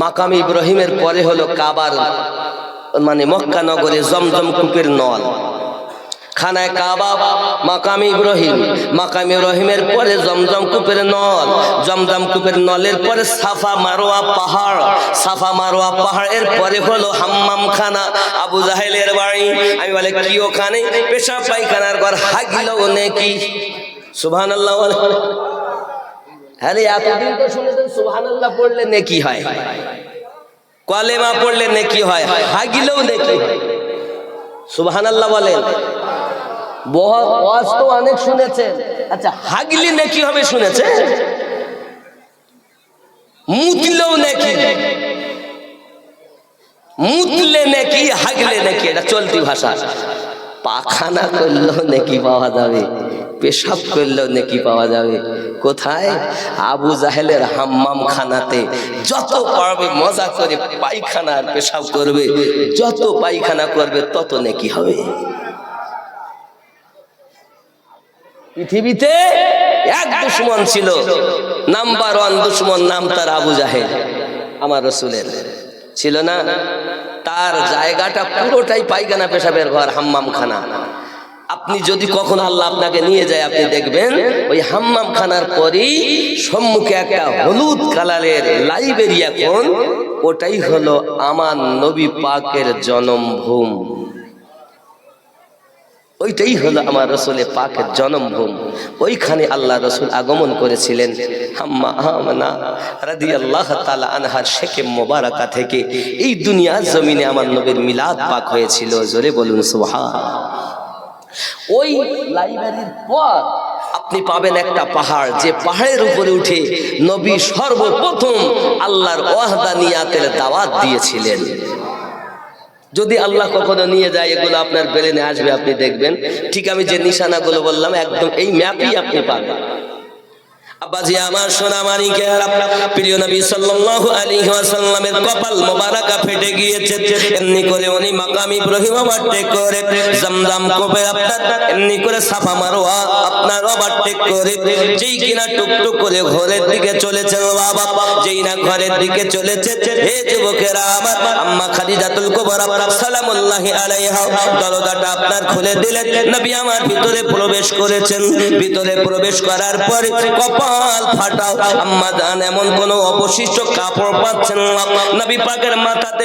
মাকাম ইব্রাহিমের পরে হলো কাবার মানে মক্কা নগরে জমজম কূপের নল। খানায় কাবা, মাকাম ইব্রাহিম। মাকাম ইব্রাহিমের পরে জমজম কূপের নল। জমজম কূপের নলের পরে সাফা মারোয়া পাহাড়। সাফা মারোয়া পাহাড়ের পরে হলো হাম্মাম খানা। আবু জাহেলের বাড়ি। আমি বলে, কি ওখানে? পেশা পায়খানার ঘর হাগিল নেকি। সুবহান আল্লাহ হ্যাঁ এতদিন তো শুনেছেন সুবহান আল্লাহ পড়লে নেকি হয়। কলেমা পড়লে নেকি হয়। হাগিলেও নেকি সুবহান আল্লাহ বলেন। ওয়াজ তো অনেক আচ্ছা হাগলি নেকি হবে শুনেছেন? মুতলেও মুতলে হাগলে এটা চলতি ভাষা। পাখানা করলেও নাকি পাওয়া যাবে। পেশাব করলেও নাকি পাওয়া যাবে। কোথায়? আবু জাহেলের হাম্মাম খানাতে যত পারবে মজা করে পায়খানা আর পেশাব করবে। যত পায়খানা করবে, তত নাকি হবে। পৃথিবীতে এক দুশ্মন ছিল। নাম্বার ওয়ান দুশ্মন নাম তার আবু জাহেল, আমার রসুলের। ছিল না? তার জায়গাটা পুরোটাই পায়খানা পেশাবের ঘর হাম্মাম খানা আপনি যদি কখন আল্লাহ আপনাকে নিয়ে যায়, আপনি দেখবেন ওই হাম্মাম খানার পরেই সম্মুখে একটা হলুদ কালারের লাইব্রেরি এখন ওটাই হলো আমার নবী পাকের জনমভূম ওইটাই হলো আমার রসুলে পাকের জন্মভূম ওইখানে আল্লাহ রসুল আগমন করেছিলেন। হাম্মা তালা আনহার শেখে মোবারকা থেকে। এই দুনিয়ার জমিনে আমার নবীর মিলাদ পাক হয়েছিল, জোরে বলুন সুবহা ওই লাইব্রেরির পর আপনি পাবেন একটা পাহাড়, যে পাহাড়ের উপরে উঠে নবী সর্বপ্রথম আল্লাহর ওয়াহদানিয়াতের দাওয়াত দিয়েছিলেন। যদি আল্লাহ কখনো নিয়ে যায়, এগুলো আপনার ব্রেনে আসবে, আপনি দেখবেন। ঠিক আমি যে নিশানাগুলো বললাম, একদম এই ম্যাপই আপনি পাবেন। আব্বাজি, আমার সোনা মানিকের প্রিয় নবী সাল্লাল্লাহু আলাইহি ওয়াসাল্লামের কপাল মোবারকা ফেটে গিয়েছে। এমনি করে উনি মাকাম ইব্রাহিম ওভারটেক করে, জমজম কোপে আপনার, এমনি করে সাফা মারোয়া আপনার ওভারটেক করে। যেই কিনা টুকটুক করে ঘরের দিকে চলেছে বাবা, যেই না ঘরের দিকে চলেছে, হে যুবকেরা আমার, আম্মা খাদিজাতুল কুবরা, সালামুল্লাহি আলাইহা, দরজাটা আপনার খুলে দিলেন। নবী আমার ভিতরে প্রবেশ করেছেন। ভিতরে প্রবেশ করার পরে কপাল ফাটাও। এমন কোন অবশিষ্ট কাপড় পাচ্ছেন না। নবী পাকের মাথাতে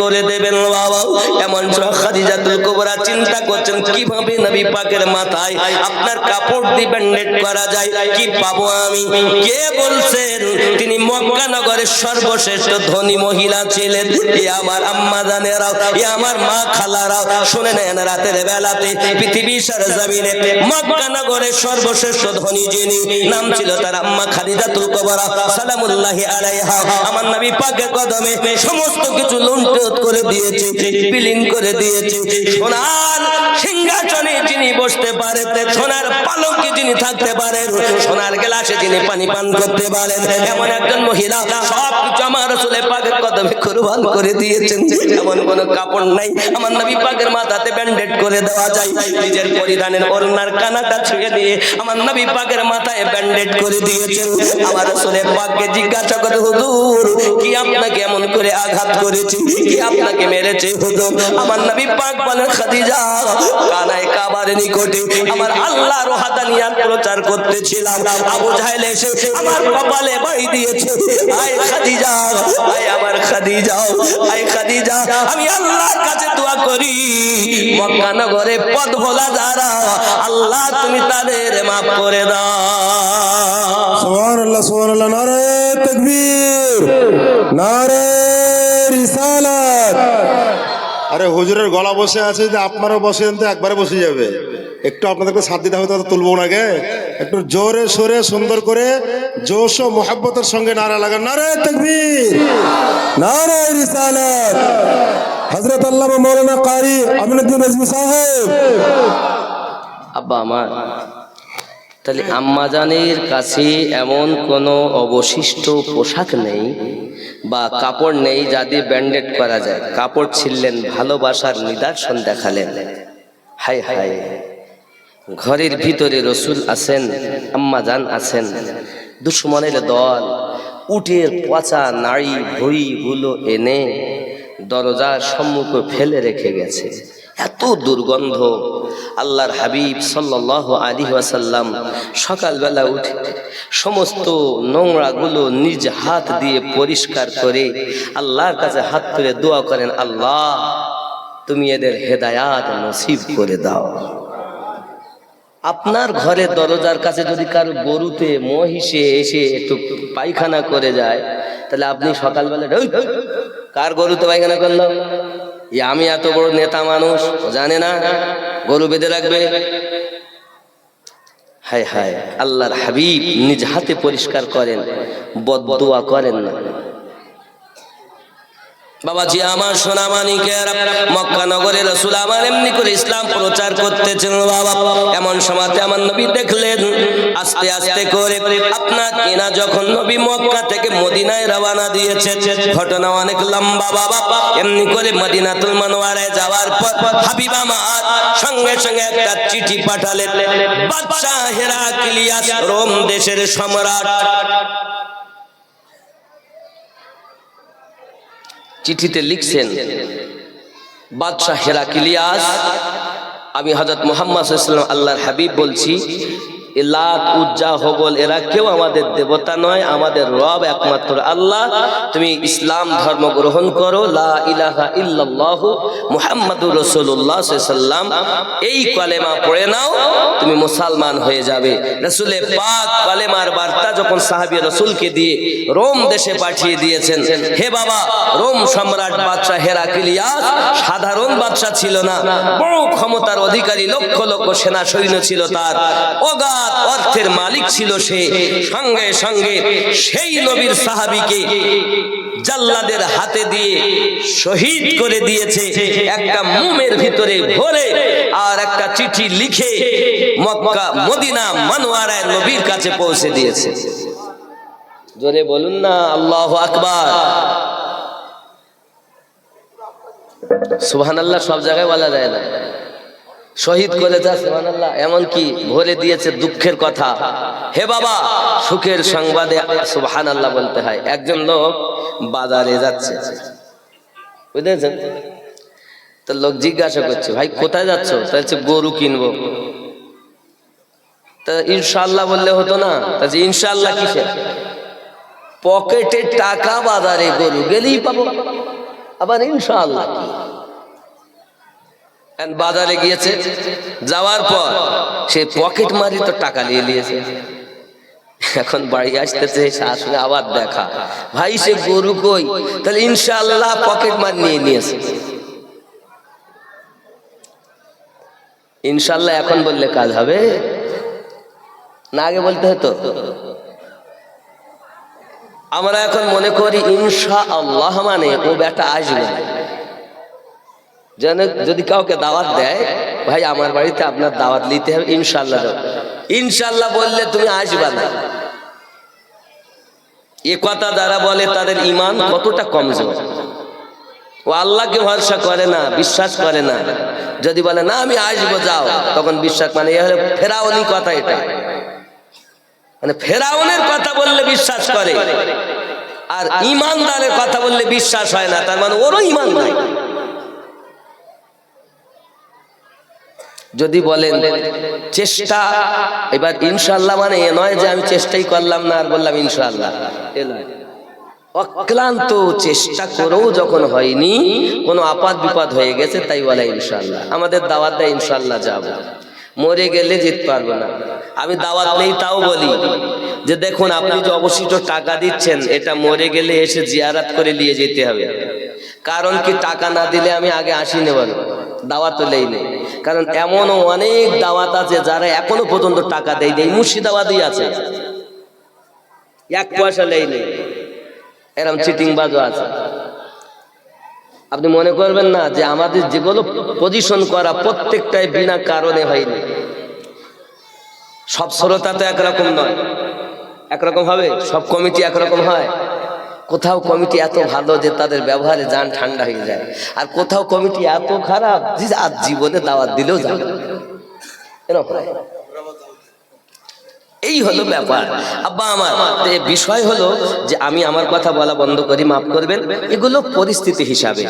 করে দেবেন, বাবা। এমন খাদিজাতুল কুবরা চিন্তা করছেন, কীভাবে নবী পাকের মাথায় আপনার কাপড় দিয়ে করা যায়, কি পাবো আমি? কে বলছেন, তিনি মক্কা নগরের সর্বশ্রেষ্ঠ ধনী মহিলা ছিলেন। এ আমার আম্মা জানেরাও, এ আমার মা খালারাও। শুনে নেন, রাতের বেলাতে পৃথিবী সরজমিনে মক্কা নগরের সর্বশ্রেষ্ঠ ধনী যিনি, নাম ছিল তার আম্মা খাদিজাতুল কুবরা, সালামুল্লাহি আলাইহা। আমার নবী পাকের কদমে সমস্ত কিছু লুণ্ঠন করে দিয়েছে, বিলীন করে দিয়েছে। সোনার সিংহাসনে যিনি বসতে পারে সোনার পালকে যিনি থাকতে পারেন, সোনার গ্লাসে যিনি পানি পান করতে পারেন, এমন একজন মহিলা সব আমার রসুলের পাকের কদমে কুরবান করে দিয়েছেন। এমন কোন কাপড় নাই। আমার নবী পাকের মাথাতে ব্যান্ডেড করে দেওয়া যায়। নিজের পরিধানের ওড়নার কানাটা ছুঁয়ে দিয়ে আমার নবী পাকের মাথায় ব্যান্ডেড করে দিয়েছেন। আমার রসুলের পাককে জিজ্ঞাসা করে, হুজুর, কি আপনাকে এমন করে আঘাত করেছে? কি আপনাকে মেরেছে, হুজুর? আমার নবী পাক বলেন, খাদিজা, কানায় কাবার নিকটে আমার আল্লাহর হাদানিয়াত প্রচার করতেছিলাম। আবু জাহেল এসে আমার কপালে দিয়েছে। আয় খাদিজা আয় আমার খাদিজা আয় খাদিজা আমি আল্লাহর কাছে দোয়া করি। মক্কা নগরে পদ ভোলা যারা আল্লাহ তুমি তাদের মাফ করে দাও। সুবহানাল্লাহ সুবহানাল্লাহ নারে তাকবীর নারে রিসালাত। আরে হুজুরের গলা বসে আছে যে আপনারও বসেন তো একবারে বসে যাবে। একটু আপনাদেরকে সাথ দিতে হবে তো তুলবো নাকি একটু জোরে সোরে, সুন্দর করে জোশ ও মোহাব্বতের সঙ্গে নারা লাগান। নারে তাকবীর, নারে রিসালাত। হযরত আল্লামা মাওলানা কারি আমিনুদ্দিন রাজভী সাহেব। আব্বা, আমার। তাহলে আম্মাজানের কাছে এমন কোনো অবশিষ্ট পোশাক নেই বা কাপড় নেই যা দিয়ে ব্যান্ডেড করা যায়। কাপড় ছিললেন, ভালোবাসার নিদর্শন দেখালেন। হাই হাই ঘরের ভিতরে রসুল আছেন, আম্মা আম্মাজান আছেন দুশ্মনের দল, উটের পচা নাড়ি ভুঁড়িগুলো এনে দরজার সম্মুখে ফেলে রেখে গেছে। এত দুর্গন্ধ। আল্লাহর হাবিব সাল্লাহ আলী ওয়াসাল্লাম সকালবেলা উঠে সমস্ত নোংরাগুলো নিজ হাত দিয়ে পরিষ্কার করে আল্লাহর কাছে হাত তুলে দোয়া করেন, আল্লাহ, তুমি এদের হেদায়াত নসিব করে দাও। আপনার ঘরে দরজার কাছে যদি কারও গরুতে মহিষে এসে একটু পায়খানা করে যায়, তাহলে আপনি সকালবেলা কার গরুতে পায়খানা করল? আমি এত বড় নেতা মানুষ জানে না, গরু বেঁধে রাখবে। হায় হায়, আল্লাহর হাবিব নিজ হাতে পরিষ্কার করেন বদুয়া করেন না। বাবাজি, আমার সোনা মানিকের মক্কা নগরে রসুল আমার এমনি করে ইসলাম প্রচার করতেছেন বাবা। এমন সময়তে আমার নবী দেখলেন, আস্তে আস্তে করে আপনার কেনা যখন নবী মক্কা থেকে মদিনায় রওনা দিয়েছে ঘটনা অনেক লম্বা বাবা। এমনি করে মদিনাতুল মনোয়ারায় যাওয়ার পর হাবিব আমার সঙ্গে সঙ্গে একটা চিঠি পাঠালেন বাদশা হেরাক্লিয়াস রোম দেশের সম্রাট। চিঠিতে লিখছেন বাদশাহ হেরাকিলিয়াস আমি হজরত মোহাম্মদ আল্লাহর হাবিব বলছি লাত উজ্জা হবল, এরা কেউ আমাদের দেবতা নয়, আমাদের রব একমাত্র আল্লাহ। তুমি ইসলাম ধর্ম গ্রহণ করো মুহাম্মাদুর রাসূলুল্লাহ সাল্লাম এই কলেমা পড়ে নাও, তুমি মুসলমান হয়ে যাবে। পাক বার্তা যখন দিয়ে রোম দেশে পাঠিয়ে দিয়েছেন, হে বাবা, রোম সম্রাট হেরাকিলিয়াস সাধারণ বাদশাহ ছিল না বড় ক্ষমতার অধিকারী লক্ষ লক্ষ সেনা সৈন্য ছিল তার। অগাধ অর্থের মালিক ছিল সে। সঙ্গে সঙ্গে সেই নবীর সাহাবীকে জাল্লাদের হাতে দিয়ে শহীদ করে দিয়েছে। একটা মুমের ভিতরে ভরে আর একটা চিঠি লিখে মক্কা, মদিনা, মানোয়ারায় নবীর কাছে পৌঁছে দিয়েছে। জোরে বলুন না, আল্লাহ আকবার। সুবহান আল্লাহ সব জায়গায় বলা যায় না। শহীদ করে যা এমনকি ভরে দিয়েছে দুঃখের কথা। হে বাবা, সুখের সংবাদে সুবহান আল্লাহ বলতে হয়। একজন লোক বাজারে যাচ্ছে। বুঝেছেন? তো লোক জিজ্ঞাসা করছে, ভাই, কোথায় যাচ্ছ? তা হচ্ছে গরু কিনবো। তা ইনশাল্লাহ বললে হতো না। তা যে ইনশাল্লাহ কিসে পকেটে টাকা বাজারে গরু গেলেই পাবো। আবার ইনশাআল্লাহ কি? বাজারে গিয়েছে। যাওয়ার পর সে পকেট মারি তো টাকা নিয়ে নিয়েছে। এখন বাড়ি আসতেছে সঙ্গে আবার দেখা। ভাই, সে গরু কই? তাহলে ইনশাআল্লাহ পকেট মার নিয়ে নিয়েছে। ইনশাল্লাহ এখন বললে কাজ হবে। না, আগে বলতে হতো। আমরা এখন মনে করি ইনশা আল্লাহ মানে ও বেটা আসবে। যেন যদি কাউকে দাওয়াত দেয়, ভাই, আমার বাড়িতে আপনার দাওয়াত নিতে হবে ইনশাল্লাহ ইনশাল্লাহ বললে তুমি আসবে না। এ কথা যারা বলে, তাদের ইমান কতটা কমজোর। ও আল্লাহকে ভরসা করে না, বিশ্বাস করে না। যদি বলে, না, আমি আসব, যাও, তখন বিশ্বাস মানে এ হলে ফেরাওনি কথা এটা। মানে ফেরাউনের কথা বললে বিশ্বাস করে। আর ইমানদারের কথা বললে বিশ্বাস হয় না, তার মানে ওরও ইমান নাই। যদি বলেন, চেষ্টা এবার ইনশাল্লাহ মানে এ নয় যে আমি চেষ্টাই করলাম না, আর বললাম ইনশাল্লাহ অক্লান্ত চেষ্টা করেও যখন হয়নি, কোনো আপাত বিপদ হয়ে গেছে, তাই বলে ইনশাল্লাহ আমাদের দাওয়াত দেয় ইনশাল্লাহ যাব। মরে গেলে যেতে পারব না। আমি দাওয়াত নেই, তাও বলি যে, দেখুন, আপনি যে অবশিষ্ট টাকা দিচ্ছেন, এটা মরে গেলে এসে জিয়ারাত করে নিয়ে যেতে হবে। কারণ কি, টাকা না দিলে আমি আগে আসি নেব দাওয়াত লেই নেই। কারণ এমনও অনেক দাওয়াত আছে যারা এখনও পর্যন্ত টাকা দেয় নেই মুর্শিদাবাদই আছে। এক পয়সা লেই নেই। এরম চিটিং বাজও আছে। আপনি মনে করবেন না যে আমাদের যেগুলো পজিশন করা প্রত্যেকটাই বিনা কারণে হয়নি। সব শ্রোতা তো একরকম নয়। একরকম হবে? সব কমিটি একরকম হয়। কোথাও কমিটি এত ভালো যে তাদের ব্যবহারে যান ঠান্ডা হয়ে যায়। আর কোথাও কমিটি এত খারাপ যে আজ জীবনে দাওয়াত দিলেও যাবে এই হলো ব্যাপার। আব্বা আমার বিষয় হলো যে আমি আমার কথা বলা বন্ধ করি, মাফ করবেন। এগুলো পরিস্থিতি হিসাবে।